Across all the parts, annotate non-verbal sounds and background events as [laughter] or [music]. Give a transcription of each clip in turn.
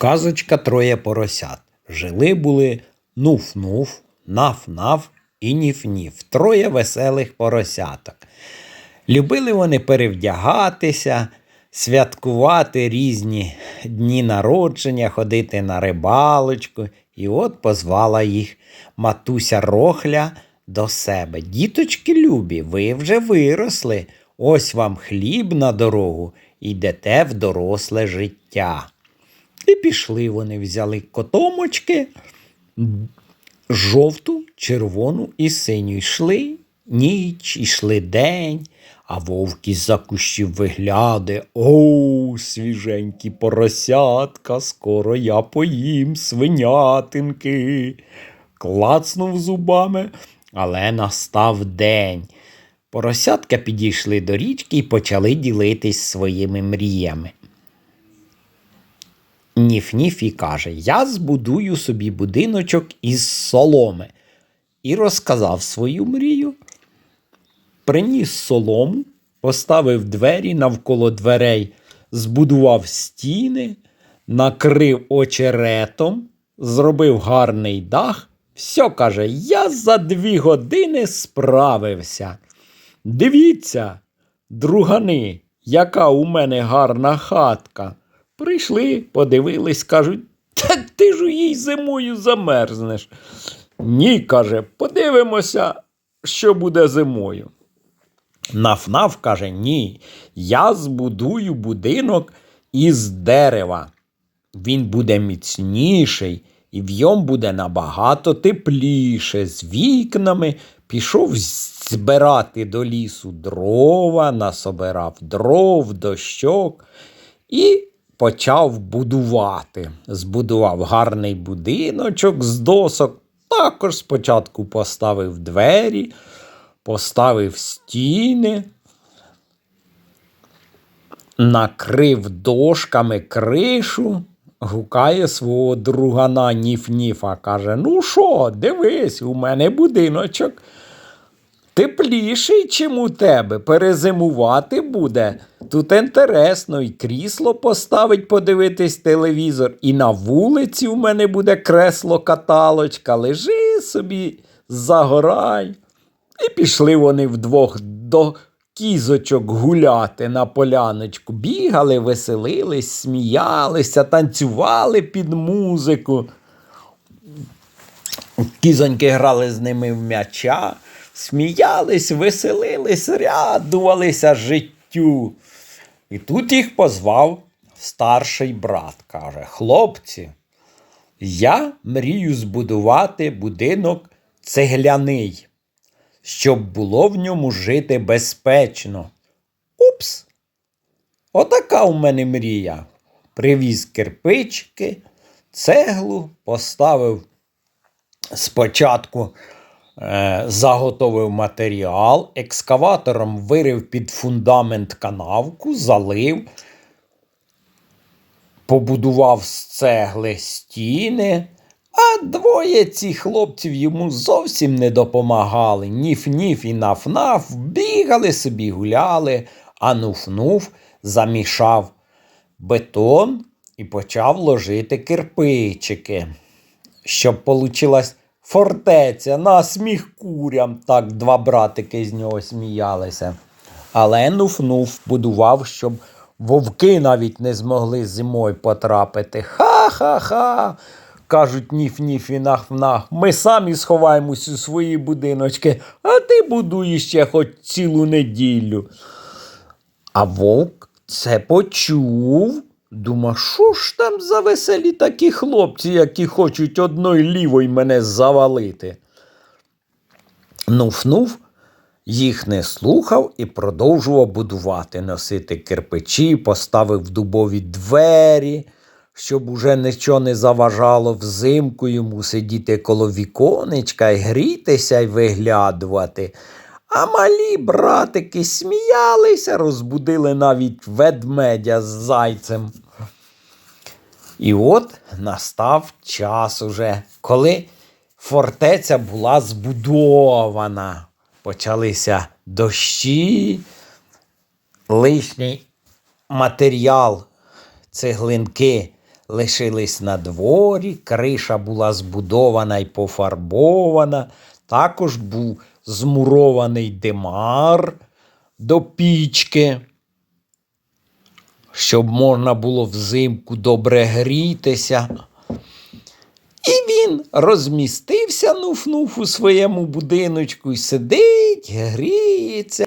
Казочка троє поросят. Жили були нуф-нуф, наф-наф і ніф-ніф. Троє веселих поросяток. Любили вони перевдягатися, святкувати різні дні народження, ходити на рибалочку. І от позвала їх матуся Рохля до себе. Діточки любі, ви вже виросли. Ось вам хліб на дорогу, йдете в доросле життя. І пішли вони, взяли котомочки, жовту, червону і синю. Йшли ніч, йшли день, а вовк із-за кущів вигляде. О, свіженькі поросятка, скоро я поїм свинятинки. Клацнув зубами, але настав день. Поросятка підійшли до річки і почали ділитись своїми мріями. Ніф-ніф і каже: Я збудую собі будиночок із соломи. І розказав свою мрію. Приніс солому, поставив двері навколо дверей, збудував стіни, накрив очеретом, зробив гарний дах. Все каже, я за дві години справився. Дивіться, другани, яка у мене гарна хатка. Прийшли, подивились, кажуть, та ти ж у їй зимою замерзнеш. Ні, каже, подивимося, що буде зимою. Наф-наф каже, ні, я збудую будинок із дерева. Він буде міцніший і в ньому буде набагато тепліше. З вікнами пішов збирати до лісу дрова, насобирав дров, дощок і почав будувати. Збудував гарний будиночок з досок. Також спочатку поставив двері, поставив стіни, накрив дошками кришу, гукає свого другана Ніф-Ніфа. Каже: Ну що, дивись, у мене будиночок. Тепліший, чим у тебе, перезимувати буде. Тут інтересно, і крісло поставить подивитись телевізор, і на вулиці у мене буде кресло-каталочка. Лежи собі, загорай. І пішли вони вдвох до кізочок гуляти на поляночку. Бігали, веселились, сміялися, танцювали під музику. Кізоньки грали з ними в м'яча, сміялись, веселились, радувалися життю. І тут їх позвав старший брат. Каже: Хлопці, я мрію збудувати будинок цегляний, щоб було в ньому жити безпечно. Упс! Отака у мене мрія. Привіз кирпички, цеглу, поставив спочатку заготовив матеріал, екскаватором вирив під фундамент канавку, залив, побудував з цегли стіни. А двоє цих хлопців йому зовсім не допомагали. Ніф-ніф і наф-наф бігали собі, гуляли, а нуф-нуф замішав бетон і почав ложити кирпичики, щоб получилась фортеця на сміх курям. Так два братики з нього сміялися. Але нуф-нуф будував, щоб вовки навіть не змогли зимою потрапити. Ха-ха-ха. Кажуть ніф-ніф і нах-нах. Ми самі сховаємось у свої будиночки, а ти будуєш ще хоч цілу неділю. А вовк це почув. Дума, що ж там за веселі такі хлопці, які хочуть одною лівою мене завалити? Нуф-нуф їх не слухав і продовжував будувати, носити кирпичі, поставив дубові двері, щоб уже нічого не заважало взимку йому сидіти коло віконечка і грітися й виглядувати. А малі братики сміялися, розбудили навіть ведмедя з зайцем. І от настав час уже, коли фортеця була збудована. Почалися дощі, лишній матеріал, цеглинки лишились на дворі, криша була збудована і пофарбована, також був змурований димар до пічки, щоб можна було взимку добре грітися. І він розмістився нуф-нуф у своєму будиночку і сидить, гріється.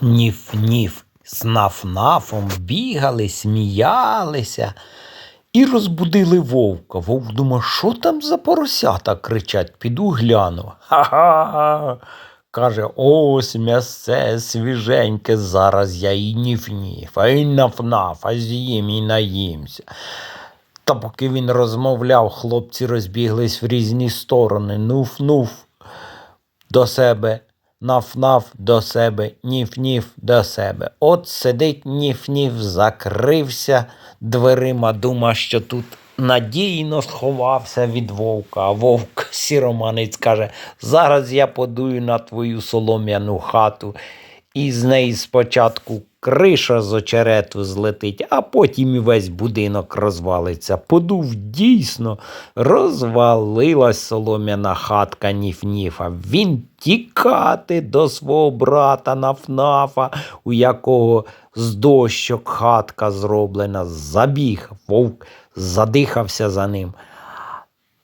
Ніф-ніф з наф-нафом бігали, сміялися і розбудили вовка. Вовк думав, що там за поросята кричать, піду гляну. Ха-ха. Каже, ось м'ясце свіженьке, зараз я і ніф-ніф, а й наф-наф, а з'їм і наїмся. Та поки він розмовляв, хлопці розбіглись в різні сторони. Нуф-нуф до себе, наф-наф до себе, ніф-ніф до себе. От сидить ніф-ніф, закрився дверима, дума, що тут надійно сховався від вовка. А вовк сіроманець каже: зараз я подую на твою солом'яну хату. І з неї спочатку криша з очерету злетить, а потім і весь будинок розвалиться. Подув дійсно, розвалилась солом'яна хатка Ніф-Ніфа. Він тікати до свого брата Нафнафа, у якого з дощок хатка зроблена, забіг. Вовк задихався за ним.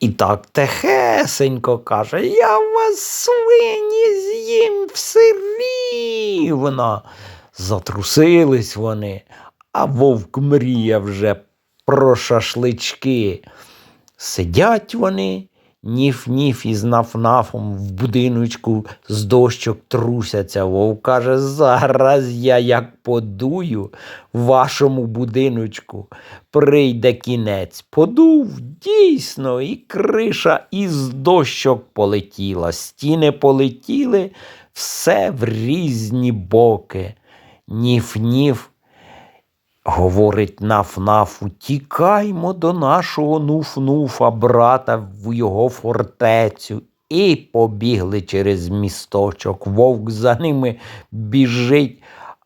І так тихесенько каже, я вас свині з'їм все рівно. Затрусились вони, а вовк мріє вже про шашлички. Сидять вони, ніф-ніф із наф-нафом в будиночку з дощок трусяться. Вовк каже, зараз я як подую вашому будиночку, прийде кінець. Подув дійсно, і криша із дощок полетіла, стіни полетіли, все в різні боки. Ніф-ніф Говорить наф-нафу, тікаймо до нашого нуф-нуфа, брата, в його фортецю. І побігли через місточок. Вовк за ними біжить,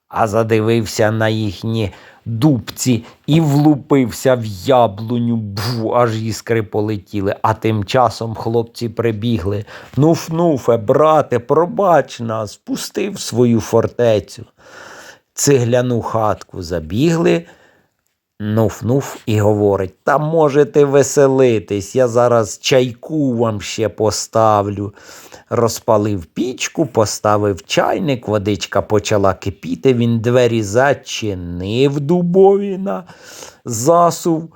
а задивився на їхні дубці і влупився в яблуню, бу, аж іскри полетіли. А тим часом хлопці прибігли. Нуф-нуфе, брате, пробач нас, пусти в свою фортецю цегляну хатку забігли, нуф-нуф і говорить, та можете веселитись, я зараз чайку вам ще поставлю. Розпалив пічку, поставив чайник, водичка почала кипіти, він двері зачинив дубові на засув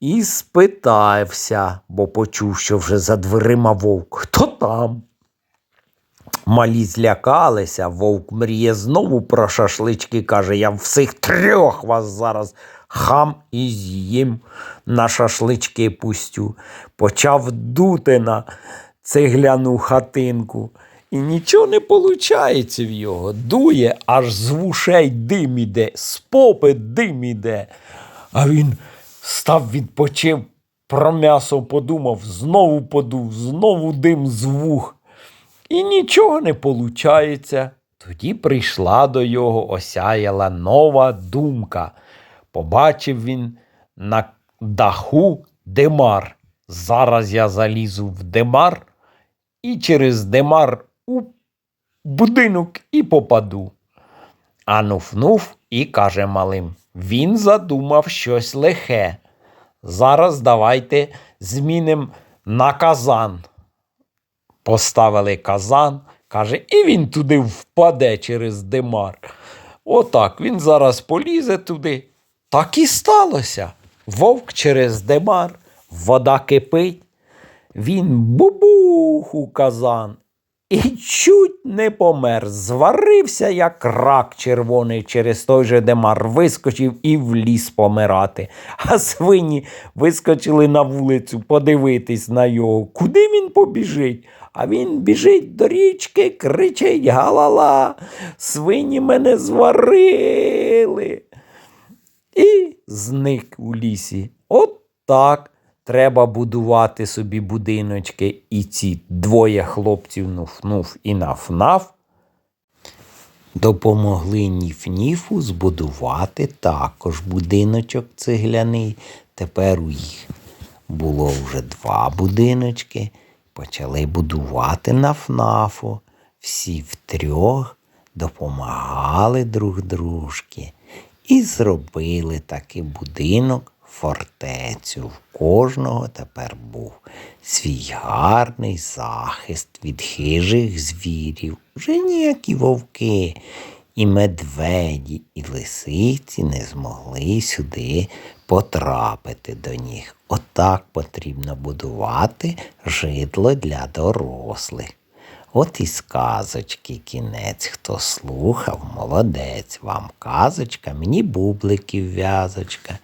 і спитався, бо почув, що вже за дверима вовк. Хто там? Малі злякалися, вовк мріє знову про шашлички. Каже, я всіх трьох вас зараз хам і з'їм на шашлички пустю. Почав дути на цегляну хатинку. І нічого не виходить в його. Дує, аж з вушей дим іде, з попи дим іде. А він став відпочив, про м'ясо подумав, знову подув, знову дим з вух. І нічого не получається. Тоді прийшла до його осяяла нова думка. Побачив він на даху демар. Зараз я залізу в демар і через демар у будинок і попаду. А нуф-нуф і каже малим. Він задумав щось лихе. Зараз давайте змінимо на казан поставили казан, каже, і він туди впаде через димар. Отак він зараз полізе туди. Так і сталося. Вовк через димар, вода кипить. Він бубух у казан. І чуть не помер, зварився, як рак червоний через той же демар, вискочив і в ліс помирати. [laughs] А свині вискочили на вулицю подивитись на його. Куди він побіжить? А він біжить до річки, кричить галала. Свині мене зварили. І зник у лісі. От так. Треба будувати собі будиночки. І ці двоє хлопців нуф-нуф і наф-наф допомогли Ніф-Ніфу збудувати також будиночок цегляний. Тепер у їх було вже два будиночки. Почали будувати наф-нафу. Всі втрьох допомагали друг дружки і зробили такий будинок, фортецю. В кожного тепер був свій гарний захист від хижих звірів. Вже ніякі вовки, і медведі, і лисиці не змогли сюди потрапити до них. Отак потрібно будувати житло для дорослих. От і сказочки кінець. Хто слухав, молодець. Вам казочка, мені бубликів в'язочка.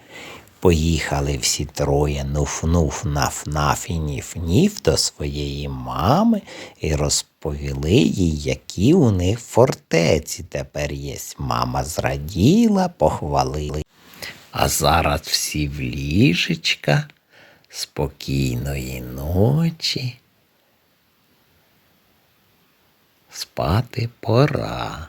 Поїхали всі троє нуф-нуф, наф-наф і ніф-ніф до своєї мами і розповіли їй, які у них фортеці тепер є. Мама зраділа, похвалила. А зараз всі в ліжечка, спокійної ночі. Спати пора.